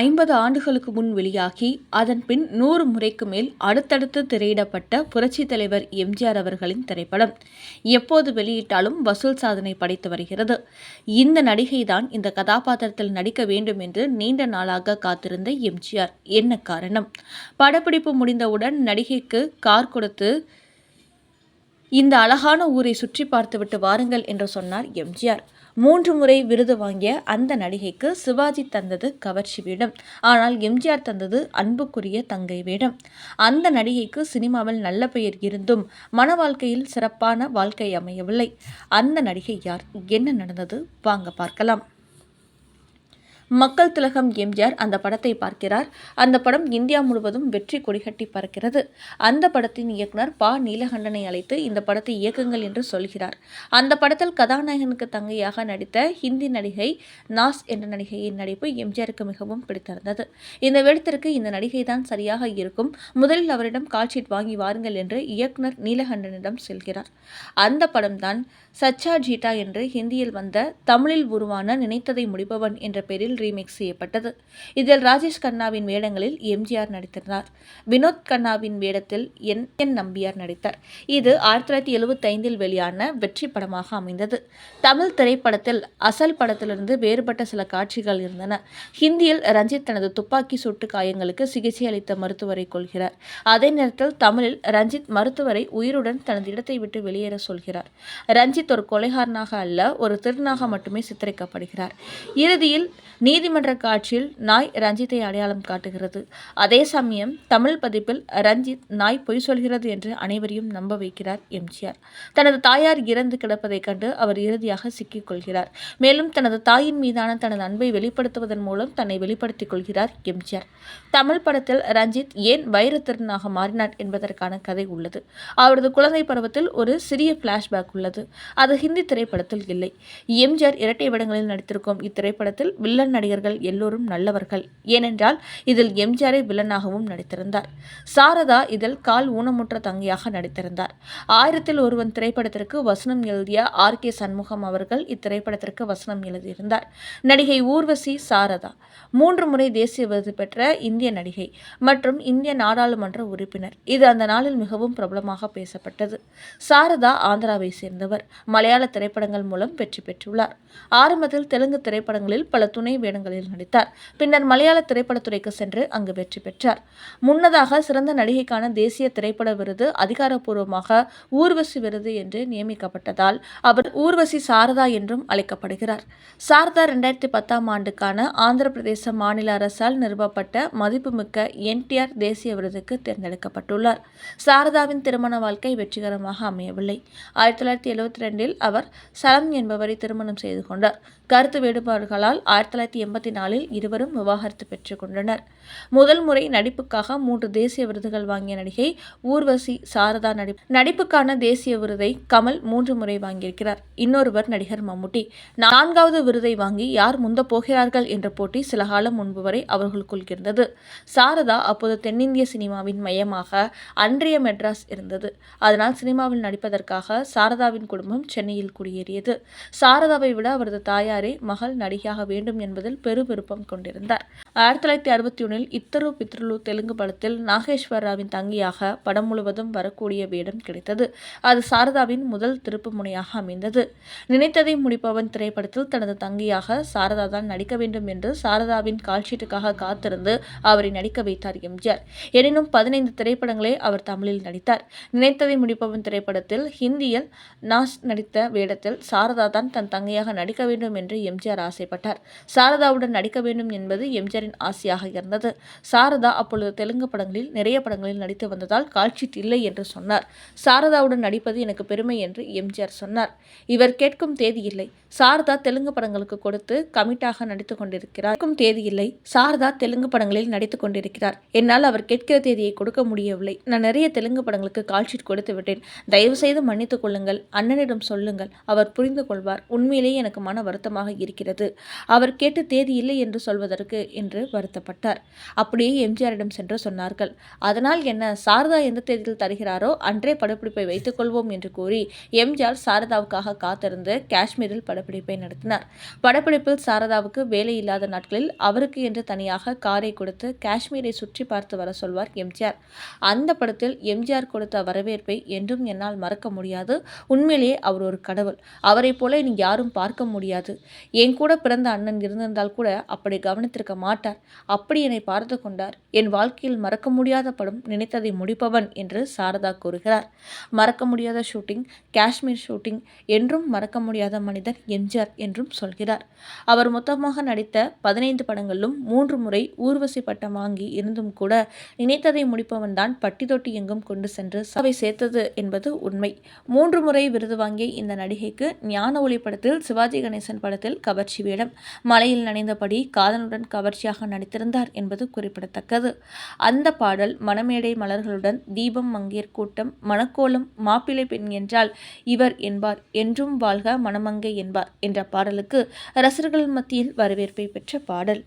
ஐம்பது ஆண்டுகளுக்கு முன் வெளியாகி அதன் பின் நூறு முறைக்கு மேல் அடுத்தடுத்து திரையிடப்பட்ட புரட்சித் தலைவர் எம்ஜிஆர் அவர்களின் திரைப்படம் எப்போது வெளியிட்டாலும் வசூல் சாதனை படைத்து வருகிறது. இந்த நடிகைதான் இந்த கதாபாத்திரத்தில் நடிக்க வேண்டும் என்று நீண்ட நாளாக காத்திருந்த எம்ஜிஆர். என்ன காரணம்? படப்பிடிப்பு முடிந்தவுடன் நடிகைக்கு கார் கொடுத்து இந்த அழகான ஊரை சுற்றி பார்த்துவிட்டு வாருங்கள் என்று சொன்னார் எம்ஜிஆர். மூன்று முறை விருது வாங்கிய அந்த நடிகைக்கு சிவாஜி தந்தது கவர்ச்சி வேடம். ஆனால் எம்ஜிஆர் தந்தது அன்புக்குரிய தங்கை வேடம். அந்த நடிகைக்கு சினிமாவில் நல்ல பெயர் இருந்தும் மன வாழ்க்கையில் சிறப்பான வாழ்க்கை அமையவில்லை. அந்த நடிகை யார்? என்ன நடந்தது? வாங்க பார்க்கலாம். மக்கள் திலகம் எம்ஜிஆர் அந்த படத்தை பார்க்கிறார். அந்த படம் இந்தியா முழுவதும் வெற்றி கொடிகட்டி பறக்கிறது. அந்த படத்தின் இயக்குனர் பா. நீலகண்டனை அழைத்து இந்த படத்தை இயக்குங்கள் என்று சொல்கிறார். அந்த படத்தில் கதாநாயகனுக்கு தங்கையாக நடித்த ஹிந்தி நடிகை நாஸ் என்ற நடிகையின் நடிப்பு எம்ஜிஆருக்கு மிகவும் பிடித்திருந்தது. இந்த வேடத்திற்கு இந்த நடிகை தான் சரியாக இருக்கும். முதலில் அவரிடம் கால்ஷீட் வாங்கி வாருங்கள் என்று இயக்குனர் நீலகண்டனிடம் செல்கிறார். அந்த படம்தான் சச்சா ஜீட்டா என்று ஹிந்தியில் வந்த தமிழில் உருவான நினைத்ததை முடிப்பவன் என்ற பெயரில் ரீமேக் செய்யப்பட்டது. இதில் ராஜேஷ் கண்ணாவின் வேடங்களில் எம்ஜிஆர் நடித்திருந்தார். வினோத் கண்ணாவின் வேடத்தில் என் என் நம்பியார் நடித்தார். இது ஆயிரத்தி தொள்ளாயிரத்தி எழுபத்தி ஐந்தில் வெளியான வெற்றி படமாக அமைந்தது. தமிழ் திரைப்படத்தில் அசல் படத்திலிருந்து வேறுபட்ட சில காட்சிகள் இருந்தன. ஹிந்தியில் ரஞ்சித் தனது துப்பாக்கி சுட்டு காயங்களுக்கு சிகிச்சை அளித்த மருத்துவரை கொள்கிறார் அதே நேரத்தில் தமிழில் ரஞ்சித் மருத்துவரை உயிருடன் தனது இடத்தை விட்டு வெளியேற சொல்கிறார். ரஞ்சித் ஒரு கொலைகாரனாக அல்ல ஒரு திருநாக மட்டுமே சித்தரிக்கப்படுகிறார். இறுதியில் நீ நீதிமன்ற காட்சியில் நாய் ரஞ்சித்தை அடையாளம் காட்டுகிறது. அதே சமயம் தமிழ் பதிப்பில் ரஞ்சித் நாய் பொய் சொல்கிறது என்று அனைவரையும் நம்ப வைக்கிறார் எம்ஜிஆர். தனது தாயார் இறந்து கிடப்பதைக் கண்டு அவர் இறுதியாக சிக்கிக் கொள்கிறார். மேலும் தனது தாயின் மீதான தனது அன்பை வெளிப்படுத்துவதன் மூலம் தன்னை வெளிப்படுத்திக் கொள்கிறார் எம்ஜிஆர். தமிழ் படத்தில் ரஞ்சித் ஏன் வைர மாறினார் என்பதற்கான கதை உள்ளது. அவரது குழந்தை பருவத்தில் ஒரு சிறிய பிளாஷ்பேக் உள்ளது. அது ஹிந்தி திரைப்படத்தில் இல்லை. எம்ஜிஆர் இரட்டை வேடங்களில் நடித்திருக்கும் இத்திரைப்படத்தில் வில்லன் நடிகர்கள் எல்லோரும் நல்லவர்கள். ஏனென்றால் இதில் எம்ஜிஆரை வில்லனாகவும் நடித்திருந்தார். சாரதா இதில் கால் ஊனமுற்ற தங்கையாக நடித்திருந்தார். ஆயிரத்தில் ஒருவன் திரைப்படத்திற்கு வசனம் எழுதிய ஆர். கே. சண்முகம் அவர்கள் இத்திரைப்படத்திற்கு வசனம் எழுதியிருந்தார். நடிகை ஊர்வசி சாரதா. மூன்று முறை தேசிய விருது பெற்ற இந்திய நடிகை மற்றும் இந்திய நாடாளுமன்ற உறுப்பினர். இது அந்த நாளில் மிகவும் பிரபலமாக பேசப்பட்டது. சாரதா ஆந்திராவை சேர்ந்தவர். மலையாள திரைப்படங்கள் மூலம் வெற்றி பெற்றுள்ளார். ஆரம்பத்தில் தெலுங்கு திரைப்படங்களில் பல துணை வேடங்களில் நடித்தார். பின்னர் மலையாள திரைப்படத்துறைக்கு சென்று அங்கு வெற்றி பெற்றார். முன்னதாக சிறந்த நடிகைக்கான தேசிய திரைப்பட விருது அதிகாரப்பூர்வமாக ஊர்வசி விருது என்று நியமிக்கப்பட்டதால் அவர் ஊர்வசி சாரதா என்றும் அழைக்கப்படுகிறார். சாரதா ரெண்டாயிரத்தி பத்தாம் ஆண்டுக்கான ஆந்திர பிரதேச மாநில அரசால் நிறுவப்பட்ட மதிப்புமிக்க என்டிஆர் தேசிய விருதுக்கு தேர்ந்தெடுக்கப்பட்டுள்ளார். சாரதாவின் திருமண வாழ்க்கை வெற்றிகரமாக அமையவில்லை. ஆயிரத்தி தொள்ளாயிரத்தி எழுபத்தி ரெண்டில் அவர் சலம் என்பவரை திருமணம் செய்து கொண்டார். கருத்து வேறுபாடுகளால் ஆயிரத்தி தொள்ளாயிரத்தி தொள்ளாயிரத்தி எண்பத்தி நாலில் இருவரும் விவாகரத்து பெற்றுக் கொண்டனர் முதல் முறை நடிப்புக்காக மூன்று தேசிய விருதுகள் வாங்கிய நடிகை ஊர்வசி சாரதா நடி நடிப்புக்கான தேசிய விருதை கமல் மூன்று முறை வாங்கியிருக்கிறார். இன்னொருவர் நடிகர் மம்முட்டி. நான்காவது விருதை வாங்கி யார் முந்த போகிறார்கள் என்ற போட்டி சில காலம் முன்பு வரை அவர்களுக்குள் இருந்தது. சாரதா அப்போது தென்னிந்திய சினிமாவின் மையமாக அன்றைய மெட்ராஸ் இருந்தது. அதனால் சினிமாவில் நடிப்பதற்காக சாரதாவின் குடும்பம் சென்னையில் குடியேறியது. சாரதாவை விட அவரது தாயாரே மகள் நடிகையாக வேண்டும் என்பது என்பதில் பெரு விருப்பம் கொண்டிருந்தார். ஆயிரத்தி தொள்ளாயிரத்தி அறுபத்தி ஒன்றில் இத்தரு பித்ருலு தெலுங்கு படத்தில் நாகேஸ்வரராவின் தங்கியாக படம் முழுவதும் வரக்கூடிய வேடம் கிடைத்தது. அது சாரதாவின் முதல் திருப்பு முனையாக அமைந்தது. நினைத்ததை முடிப்பவன் திரைப்படத்தில் தனது தங்கியாக சாரதா தான் நடிக்க வேண்டும் என்று சாரதாவின் கால்ஷீட்டுக்காக காத்திருந்து அவரை நடிக்க வைத்தார் எம்ஜிஆர். எனினும் பதினைந்து திரைப்படங்களை அவர் தமிழில் நடித்தார். நினைத்ததை முடிப்பவன் திரைப்படத்தில் ஹிந்தியில் நாஸ் நடித்த வேடத்தில் சாரதா தான் தன் தங்கையாக நடிக்க வேண்டும் என்று எம்ஜிஆர் ஆசைப்பட்டார். சாரதாவுடன் நடிக்க வேண்டும் என்பது எம்ஜிஆரின் ஆசையாக இருந்தது. சாரதா அப்பொழுது தெலுங்கு படங்களில் நிறைய படங்களில் நடித்து வந்ததால் கால்ஷீட் இல்லை என்று சொன்னார். சாரதாவுடன் நடிப்பது எனக்கு பெருமை என்று எம்ஜிஆர் சொன்னார். இவர் கேட்கும் தேதி இல்லை. சாரதா தெலுங்கு படங்களுக்கு கொடுத்து கமிட்டாக நடித்துக் கொண்டிருக்கிறார். தேதி இல்லை. சாரதா தெலுங்கு படங்களில் நடித்துக் கொண்டிருக்கிறார். என்னால் அவர் கேட்கிற தேதியை கொடுக்க முடியவில்லை. நான் நிறைய தெலுங்கு படங்களுக்கு கால்ஷீட் கொடுத்து விட்டேன். தயவு செய்து மன்னித்துக் கொள்ளுங்கள். அண்ணனிடம் சொல்லுங்கள். அவர் புரிந்து கொள்வார். உண்மையிலேயே எனக்கு மன வருத்தமாக இருக்கிறது. அவர் கேட்டு குறிப்பிட்ட தேதி இல்லை என்று சொல்வதற்கு என்று வருத்தப்பட்டார். அப்படியே எம்ஜிஆரிடம் சென்று சொன்னார்கள். அதனால் என்ன சாரதா எந்த தேதியில் தருகிறாரோ அன்றே படப்பிடிப்பை வைத்துக் கொள்வோம் என்று கூறி எம்ஜிஆர் சாரதாவுக்காக காத்திருந்து காஷ்மீரில் படப்பிடிப்பை நடத்தினார். படப்பிடிப்பில் சாரதாவுக்கு வேலை இல்லாத நாட்களில் அவருக்கு என்று தனியாக காரை கொடுத்து காஷ்மீரை சுற்றி பார்த்து வர சொல்வார் எம்ஜிஆர். அந்த படத்தில் எம்ஜிஆர் கொடுத்த வரவேற்பை என்றும் என்னால் மறக்க முடியாது. உண்மையிலேயே அவர் ஒரு கடவுள். அவரை போல இனி யாரும் பார்க்க முடியாது. என் கூட பிறந்த அண்ணன் இருந்தால் கூட அப்படி கவனித்திருக்க மாட்டார். அப்படி என்னை பார்த்து கொண்டார். என் வாழ்க்கையில் மறக்க முடியாத படம் நினைத்ததை முடிப்பவன் என்று சாரதா கூறுகிறார். மறக்க முடியாத ஷூட்டிங் காஷ்மீர் ஷூட்டிங் என்றும் மறக்க முடியாத மனிதர் எம்ஜிஆர் என்றும் சொல்கிறார். அவர் மொத்தமாக நடித்த பதினைந்து படங்களிலும் மூன்று முறை ஊர்வசி பட்டம் வாங்கி இருந்தும் கூட நினைத்ததை முடிப்பவன் தான் பட்டி தொட்டி எங்கும் கொண்டு சென்று சபை சேர்த்தது என்பது உண்மை. மூன்று முறை விருது வாங்கிய இந்த நடிகைக்கு ஞான ஒளி படத்தில் சிவாஜி கணேசன் படத்தில் கவர்ச்சி வேடம். மலையில் நனைந்தபடி காதலனுடன் கவர்ச்சியாக நடித்திருந்தார் என்பது குறிப்பிடத்தக்கது. அந்த பாடல் மணமேடை மலர்களுடன் தீபம் மங்கையர் கூட்டம் மணக்கோலம் மாப்பிள்ளை பெண் என்றால் இவர் என்பார் என்றும் வாழ்க மணமங்கை என்பார் என்ற பாடலுக்கு ரசிகர்கள் மத்தியில் வரவேற்பை பெற்ற பாடல்.